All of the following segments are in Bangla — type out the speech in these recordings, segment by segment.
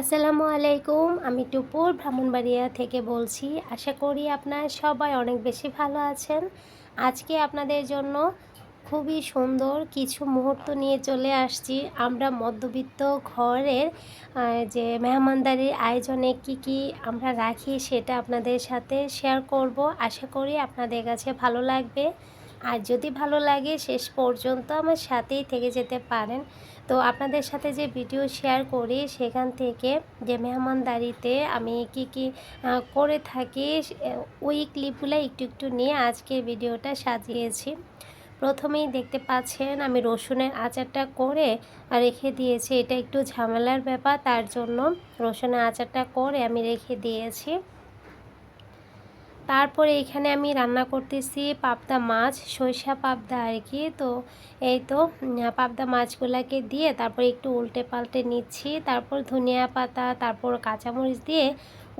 আসসালামু আলাইকুম, আমি টুপুর ব্রাহ্মণবাড়িয়া থেকে বলছি। আশা করি আপনারা সবাই অনেক বেশি ভালো আছেন। আজকে আপনাদের জন্য খুবই সুন্দর কিছু মুহূর্ত নিয়ে চলে আসছি। আমরা মধ্যবিত্ত ঘরের যে মেহমানদারির আয়োজনে কি কি আমরা রাখি সেটা আপনাদের সাথে শেয়ার করব। আশা করি আপনাদের কাছে ভালো লাগবে। আর যদি ভালো লাগে শেষ পর্যন্ত আমার সাথেই থেকে যেতে পারেন। তো আপনাদের সাথে যে ভিডিও শেয়ার করি, সেখান থেকে যে মেহমানদারিতে আমি কি কি করে থাকি ওই ক্লিপগুলো একটু একটু নিয়ে আজকের ভিডিওটা সাজিয়েছি। প্রথমেই দেখতে পাচ্ছেন আমি রসুনের আচারটা করে রেখে দিয়েছি। এটা একটু ঝামেলার ব্যাপার, তার জন্য রসুনের আচারটা করে আমি রেখে দিয়েছি। তারপরে এখানে আমি রান্না করতেছি পাবদা মাছ, সরিষা পাবদা আর কি। তো এই তো পাবদা মাছগুলাকে দিয়ে তারপর একটু উল্টে পাল্টে নিচ্ছি। তারপর ধনিয়া পাতা, তারপর কাঁচামরিচ দিয়ে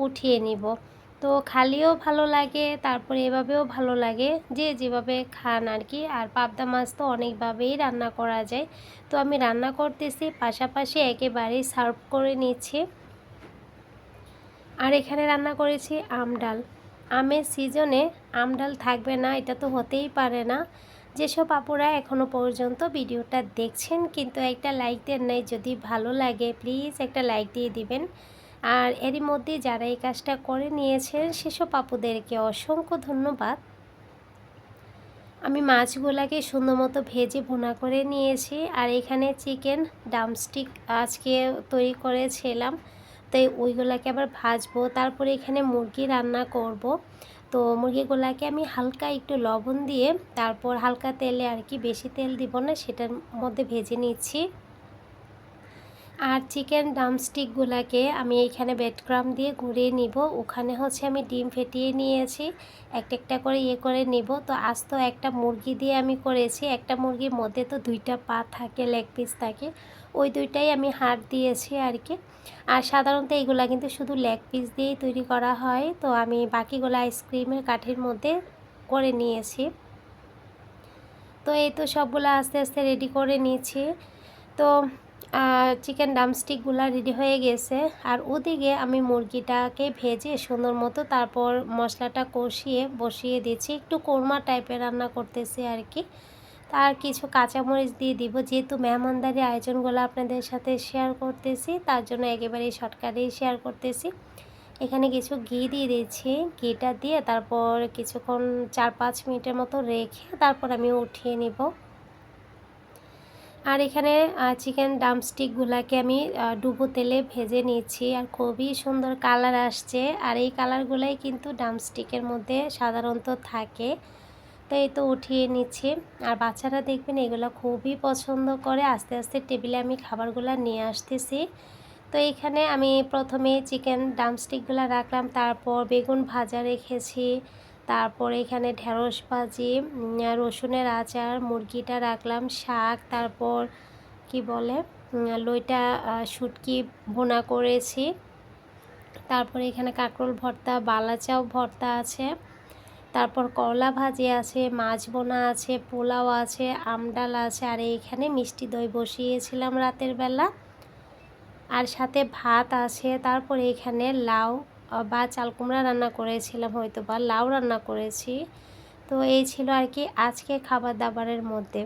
উঠিয়ে নিব। তো খালিও ভালো লাগে, তারপরে এভাবেও ভালো লাগে, যে যেভাবে খান আর কি। আর পাবদা মাছ তো অনেকভাবেই রান্না করা যায়। তো আমি রান্না করতেছি, পাশাপাশি একেবারেই সার্ভ করে নিচ্ছি। আর এখানে রান্না করেছি আম ডাল। আমের সিজনে আম ডাল থাকবে না, এটা তো হতেই পারে না। যেসব আপুরা এখনও পর্যন্ত ভিডিওটা দেখছেন, কিন্তু একটা লাইক দেন নাই, যদি ভালো লাগে প্লিজ একটা লাইক দিয়ে দিবেন। আর এরই মধ্যে যারা এই কাজটা করে নিয়েছেন, সেসব আপুদেরকে অসংখ্য ধন্যবাদ। আমি মাছগুলাকে সুন্দর মতো ভেজে ভুনা করে নিয়েছি, আর এখানে চিকেন ডামস্টিক আজকে তৈরি করেছিলাম। তাই ওইগুলাকে আবার ভাজবো। তারপরে এখানে মুরগি রান্না করব। তো মুরগিগুলাকে আমি হালকা একটু লবণ দিয়ে, তারপর হালকা তেলে আর কি বেশি তেল দিব না, সেটার মধ্যে ভেজে নিচ্ছি। আর চিকেন ডামস্টিকগুলোকে আমি এইখানে বেডক্রাম দিয়ে ঘুরিয়ে নিব। ওখানে হচ্ছে আমি ডিম ফেটিয়ে নিয়েছি। একটা একটা করে ইয়ে করে নিব। তো আজ তো একটা মুরগি দিয়ে আমি করেছি। একটা মুরগির মধ্যে তো দুইটা পা থাকে লেগ পিস থাকে। ওই দুইটাই আমি হাড় দিয়েছি আর কি। আর সাধারণত এইগুলা কিন্তু শুধু লেগ পিস দিয়েই তৈরি করা হয়। তো আমি বাকিগুলো আইসক্রিমের কাঠের মধ্যে করে নিয়েছি। তো এই তো সবগুলো আস্তে আস্তে রেডি করে নিয়েছি তো চিকেন ডামস্টিকগুলো রেডি হয়ে গেছে। আর ওদিকে আমি মুরগিটাকে ভেজে সুন্দর মতো তারপর মশলাটা কষিয়ে বসিয়ে দিচ্ছি। একটু কোরমা টাইপের রান্না করতেছি আর কি। তার কিছু কাঁচামরিচ দিয়ে দিব। যেহেতু মেহমানদারি আয়োজনগুলো আপনাদের সাথে শেয়ার করতেছি, তার জন্য একেবারেই শর্টকাটেই শেয়ার করতেছি। এখানে কিছু ঘি দিয়ে দিচ্ছি। ঘিটা দিয়ে তারপর কিছুক্ষণ চার পাঁচ মিনিটের মতো রেখে তারপর আমি উঠিয়ে নিব। আর এখানে চিকেন ডামস্টিকগুলোকে আমি ডুবো তেলে ভেজে নিচ্ছি আর খুবই সুন্দর কালার আসছে। আর এই কালারগুলাই কিন্তু ডামস্টিকের মধ্যে সাধারণত থাকে। তো এই তো উঠিয়ে নিচ্ছি। আর বাচ্চারা দেখবেন এগুলো খুবই পছন্দ করে। আস্তে আস্তে টেবিলে আমি খাবারগুলো নিয়ে আসতেছি। তো এখানে আমি প্রথমে চিকেন ডামস্টিকগুলো রাখলাম, তারপর বেগুন ভাজা রেখেছি। তারপর এখানে ঢেঁড়স ভাজি রসুনের আচার, মুরগিটা রাখলাম, শাক, তারপর কি বলে লইটা শুটকি ভুনা করেছি। তারপরে এখানে কাঁকরোল ভর্তা, বালাচাও ভর্তা আছে। তারপর করলা ভাজি আছে, মাছ বোনা আছে, পোলাও আছে আমডাল আছে, আর এইখানে মিষ্টি দই বসিয়েছিলাম রাতের বেলা। আর সাথে ভাত আছে, তারপরে এখানে লাউ বা চাল কুমড়া রান্না করেছিলাম হয়তো বা লাউ রান্না করেছি। তো এই ছিল আর কি আজকে খাবার দাবারের মধ্যে।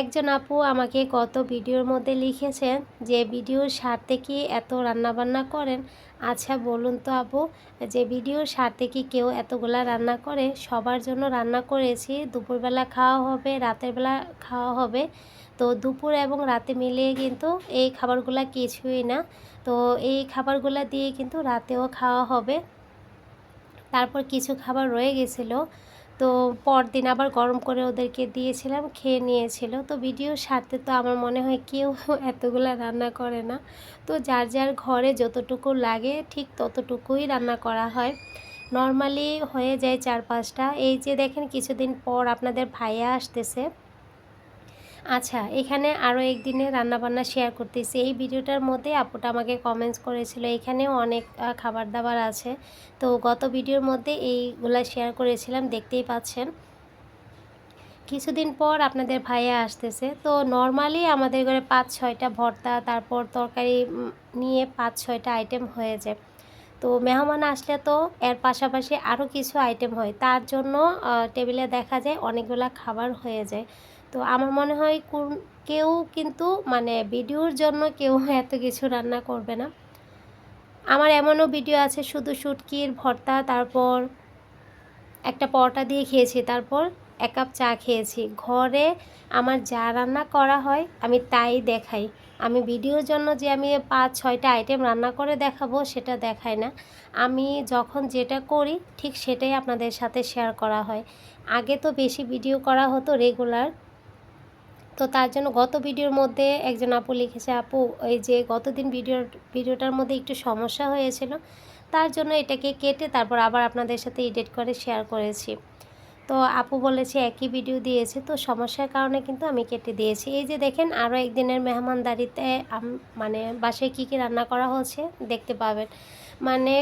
একজন আপু আমাকে গত ভিডিওর মধ্যে লিখেছেন যে ভিডিওর স্বার্থে কি এত রান্নাবান্না করেন? আচ্ছা বলুন তো আপু, যে ভিডিওর স্বার্থে কি কেউ এতগুলা রান্না করে? সবার জন্য রান্না করেছি, দুপুরবেলা খাওয়া হবে, রাতের বেলা খাওয়া হবে। তো দুপুর এবং রাতে মিলিয়ে কিন্তু এই খাবারগুলা কিছুই না। তো এই খাবারগুলা দিয়ে কিন্তু রাতেও খাওয়া হবে। তারপর কিছু খাবার রয়ে গেছিল। তো পরদিন আবার গরম করে ওদেরকে দিয়েছিলাম, খেয়ে নিয়েছিল। তো ভিডিওর সাথে তো আমার মনে হয় কেউ এতগুলো রান্না করে না। তো যার যার ঘরে যতটুকু লাগে ঠিক ততটুকুই রান্না করা হয়। নর্মালি হয়ে যায় চার পাঁচটা। এই যে দেখেন কিছুদিন পর আপনাদের ভাইয়া আসতেছে। আচ্ছা এখানে আরও একদিনে রান্নাবান্না শেয়ার করতেছি। এই ভিডিওটার মধ্যে আপুটা আমাকে কমেন্টস করেছিল, এখানেও অনেক খাবার দাবার আছে। তো গত ভিডিওর মধ্যে এইগুলা শেয়ার করেছিলাম, দেখতেই পাচ্ছেন। কিছুদিন পর আপনাদের ভাইয়া আসতেছে। তো নর্মালি আমাদের ঘরে পাঁচ, ছয়টা ভর্তা, তারপর তরকারি নিয়ে পাঁচ, ছয়টা আইটেম হয়ে যায়। তো মেহমান আসলে তো এর পাশাপাশি আরও কিছু আইটেম হয়। তার জন্য টেবিলে দেখা যায় অনেকগুলা খাবার হয়ে যায়। তো আমার মনে হয় কেউ কিন্তু মানে ভিডিওর জন্য কেউ এত কিছু রান্না করবে না। আমার এমনও ভিডিও আছে শুধু শুটকির ভর্তা, তারপর একটা পরোটা দিয়ে খেয়েছি, তারপর এক কাপ চা খেয়েছি। ঘরে আমার যা রান্না করা হয় আমি তাই দেখাই। আমি ভিডিওর জন্য যে আমি পাঁচ, ছয়টা আইটেম রান্না করে দেখাবো সেটা দেখাই না। আমি যখন যেটা করি ঠিক সেটাই আপনাদের সাথে শেয়ার করা হয়। আগে তো বেশি ভিডিও করা হতো রেগুলার তো তার জন্য গত ভিডিওর মধ্যে একজন আপু লিখেছে, আপু, এই যে গতদিন ভিডিওর, ভিডিওটার মধ্যে একটু সমস্যা হয়েছিল, তার জন্য এটাকে কেটে তারপর আবার আপনাদের সাথে এডিট করে শেয়ার করেছি। তো আপু বলেছে, একই ভিডিও দিয়েছে, তো সমস্যার কারণে কিন্তু আমি কেটে দিয়েছি। এই যে দেখেন, আরও একদিনের মেহমানদারিতে মানে বাসায় কী কী রান্না করা হচ্ছে দেখতে পাবেন। মানে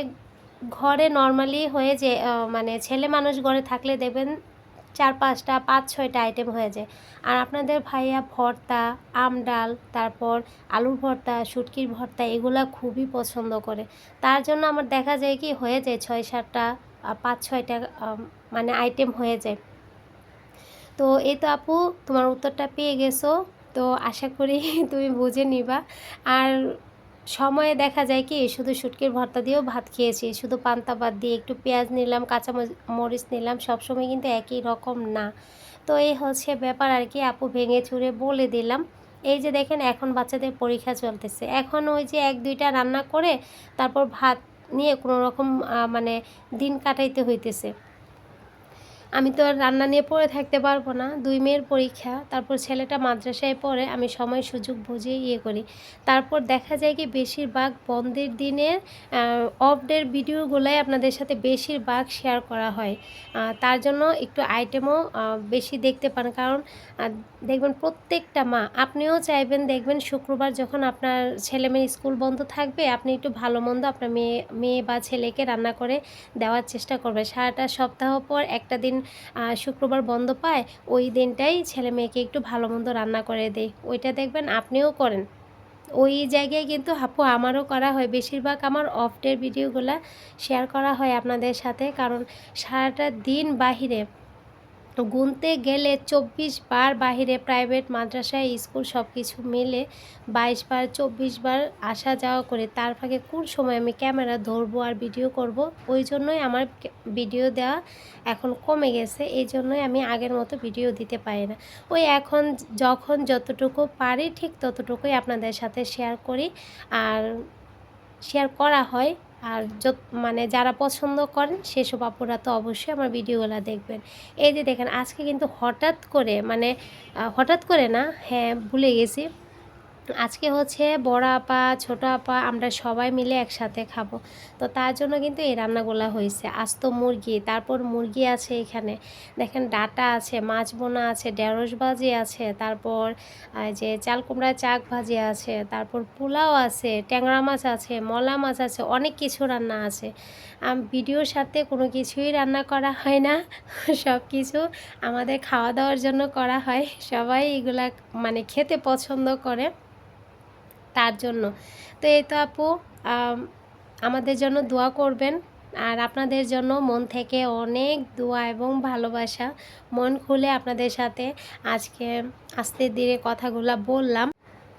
ঘরে নর্মালি হয়ে যে মানে ছেলে মানুষ ঘরে থাকলে দেখবেন চার পাঁচটা, পাঁচ ছয়টা আইটেম হয়ে যায়। আর আপনাদের ভাইয়া ভর্তা, আম ডাল, তারপর আলুর ভর্তা, শুটকির ভর্তা, এগুলা খুবই পছন্দ করে। তার জন্য আমার দেখা যায় কি, হয়ে যায় ছয় সাতটা পাঁচ ছয়টা মানে আইটেম হয়ে যায়। তো এই তো আপু, তোমার উত্তরটা পেয়ে গেছো। তো আশা করি তুমি বুঝে নিবা। আর সময়ে দেখা যায় কি, শুধু শুটকির ভর্তা দিয়েও ভাত খেয়েছি। শুধু পান্তা ভাত দিয়ে একটু পেঁয়াজ নিলাম কাঁচা মরিচ নিলাম, সবসময় কিন্তু একই রকম না। তো এই হচ্ছে ব্যাপার আর কি, আপু ভেঙে চুরে বলে দিলাম। এই যে দেখেন, এখন বাচ্চাদের পরীক্ষা চলতেছে। এখন ওই যে এক, দুইটা রান্না করে তারপর ভাত নিয়ে কোনো রকম মানে দিন কাটাইতে হইতেছে। আমি তো আর রান্না নিয়ে পড়ে থাকতে পারব না। দুই মেয়ের পরীক্ষা, তারপর ছেলেটা মাদ্রাসায় পড়ে, আমি সময় সুযোগ বুঝে ইয়ে করি। তারপর দেখা যায় কি বেশিরভাগ বন্ধের দিনের অফ ডের ভিডিওগুলাই আপনাদের সাথে বেশিরভাগ শেয়ার করা হয়। তার জন্য একটু আইটেমও বেশি দেখতে পান। কারণ দেখবেন প্রত্যেকটা মা, আপনিও চাইবেন দেখবেন শুক্রবার যখন আপনার ছেলে মেয়ে স্কুল বন্ধ থাকবে, আপনি একটু ভালো মন্দ আপনার মেয়ে মেয়ে বা ছেলেকে রান্না করে দেওয়ার চেষ্টা করবে সারাটা সপ্তাহ পর একটা দিন শুক্রবার বন্ধ পায়, ওই দিনটাই ছেলে মেয়েকে একটু ভালো মন্দ রান্না করে দেয়। ওইটা দেখবেন আপনিও করেন। ওই জায়গায় কিন্তু হাপু আমারও করা হয়। বেশিরভাগ আমার অফ ডের ভিডিওগুলো শেয়ার করা হয় আপনাদের সাথে। কারণ সারাটা দিন বাহিরে গুনতে গেলে চব্বিশ বার বাহিরে প্রাইভেট মাদ্রাসায় স্কুল সব কিছু মিলে বাইশ বার, চব্বিশ বার আসা যাওয়া করে তার ফাঁকে কোন সময় আমি ক্যামেরা ধরবো আর ভিডিও করব? ওই জন্যই আমার ভিডিও দেওয়া এখন কমে গেছে, এই জন্যই আমি আগের মতো ভিডিও দিতে পারি না। ওই এখন যখন যতটুকু পারি ঠিক ততটুকুই আপনাদের সাথে শেয়ার করি, আর শেয়ার করা হয় আর যত মানে যারা পছন্দ করেন, সেসব আপুরা তো অবশ্যই আমার ভিডিওগুলো দেখবেন। এই যে দেখেন, আজকে কিন্তু হঠাৎ করে মানে হঠাৎ করে না হ্যাঁ ভুলে গেছি। আজকে হচ্ছে বড় আপা, ছোট আপা, আমরা সবাই মিলে একসাথে খাব। তো তার জন্য কিন্তু এই রান্নাগুলো হয়েছে। আস্ত মুরগি, তারপর মুরগি আছে এখানে। দেখেন ডাটা আছে, মাছ বোনা আছে, ঢেঁড়স ভাজি আছে, তারপর যে চাল কুমড়া চাক ভাজি আছে, তারপর পোলাও আছে, ট্যাংরা মাছ আছে, মলা মাছ আছে, অনেক কিছু রান্না আছে। ভিডিওর সাথে কোনো কিছুই রান্না করা হয় না। সব কিছু আমাদের খাওয়া দাওয়ার জন্য করা হয়। সবাই এগুলা মানে খেতে পছন্দ করে। তার জন্য। তো এই তো আপু আমাদের জন্য দোয়া করবেন। আর আপনাদের জন্য মন থেকে অনেক দোয়া এবং ভালোবাসা। মন খুলে আপনাদের সাথে আজকে আস্তে ধীরে কথাগুলো বললাম।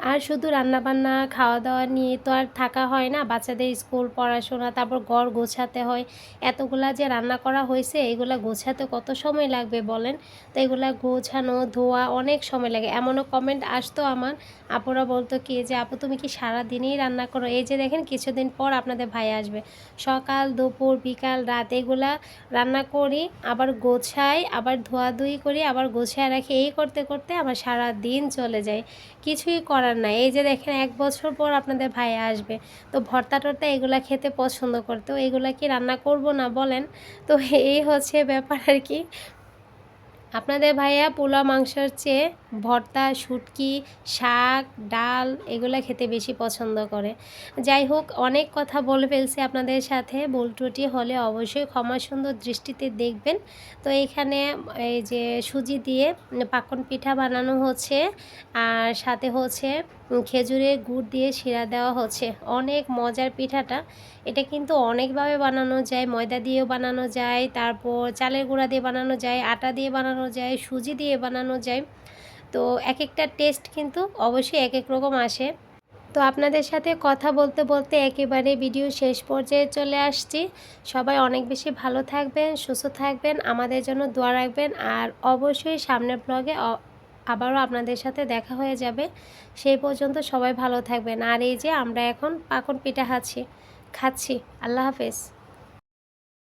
আর শুধু রান্নাবান্না খাওয়া দাওয়া নিয়ে তো আর থাকা হয় না। বাচ্চাদের স্কুল, পড়াশোনা, তারপর ঘর গোছাতে হয়। এতগুলা যে রান্না করা হয়েছে, এগুলা গোছাতে কত সময় লাগবে বলেন? তো এগুলা গোছানো, ধোয়া অনেক সময় লাগে। এমনও কমেন্ট আসতো আমার। আপুরা বলতো কি, যে আপু, তুমি কি সারা দিনই রান্না করো? এই যে দেখেন, কিছুদিন পর আপনাদের ভাই আসবে। সকাল, দুপুর, বিকাল, রাত, এগুলা রান্না করি, আবার গোছাই, আবার ধোয়াধুয়ি করি, আবার গোছায় রাখি। এই করতে করতে আমার সারা দিন চলে যায়। কিছুই করার নাই। এই যে দেখেন, এক বছর পর আপনাদের ভাই আসবে। তো ভর্তা টর্তা এগুলো খেতে পছন্দ করতো। এগুলা কি রান্না করব না বলেন? তো এই হচ্ছে ব্যাপার আর কি। আপনাদের ভাইয়া পোলা মাংসর চেয়ে ভর্তা, শুটকি, শাক, ডাল এগুলো খেতে বেশি পছন্দ করে। যাই হোক, অনেক কথা বলে ফেলছে আপনাদের সাথে। বোলটুটি হলে অবশ্যই ক্ষমা সুন্দর দৃষ্টিতে দেখবেন। তো এখানে এই যে সুজি দিয়ে পাকন পিঠা বানানো হচ্ছে, আর সাথে হচ্ছে খেজুরের গুড় দিয়ে শিরা দেওয়া হচ্ছে। অনেক মজার পিঠাটা। এটা কিন্তু অনেকভাবে বানানো যায়, ময়দা দিয়েও বানানো যায়, তারপর চালের গুঁড়া দিয়ে বানানো যায়, আটা দিয়ে বানানো যায়, সুজি দিয়ে বানানো যায়। তো এক একটা টেস্ট কিন্তু অবশ্যই এক এক রকম আসে। তো আপনাদের সাথে কথা বলতে বলতে একেবারে ভিডিও শেষ পর্যায়ে চলে আসছি। সবাই অনেক বেশি ভালো থাকবেন, সুস্থ থাকবেন, আমাদের জন্য দোয়া রাখবেন, আর অবশ্যই সামনের ব্লগে আবারও আপনাদের সাথে দেখা হয়ে যাবে। সেই পর্যন্ত সবাই ভালো থাকবেন। আর এই যে আমরা এখন পাকন পিঠা খাচ্ছি খাচ্ছি। আল্লাহ হাফেজ।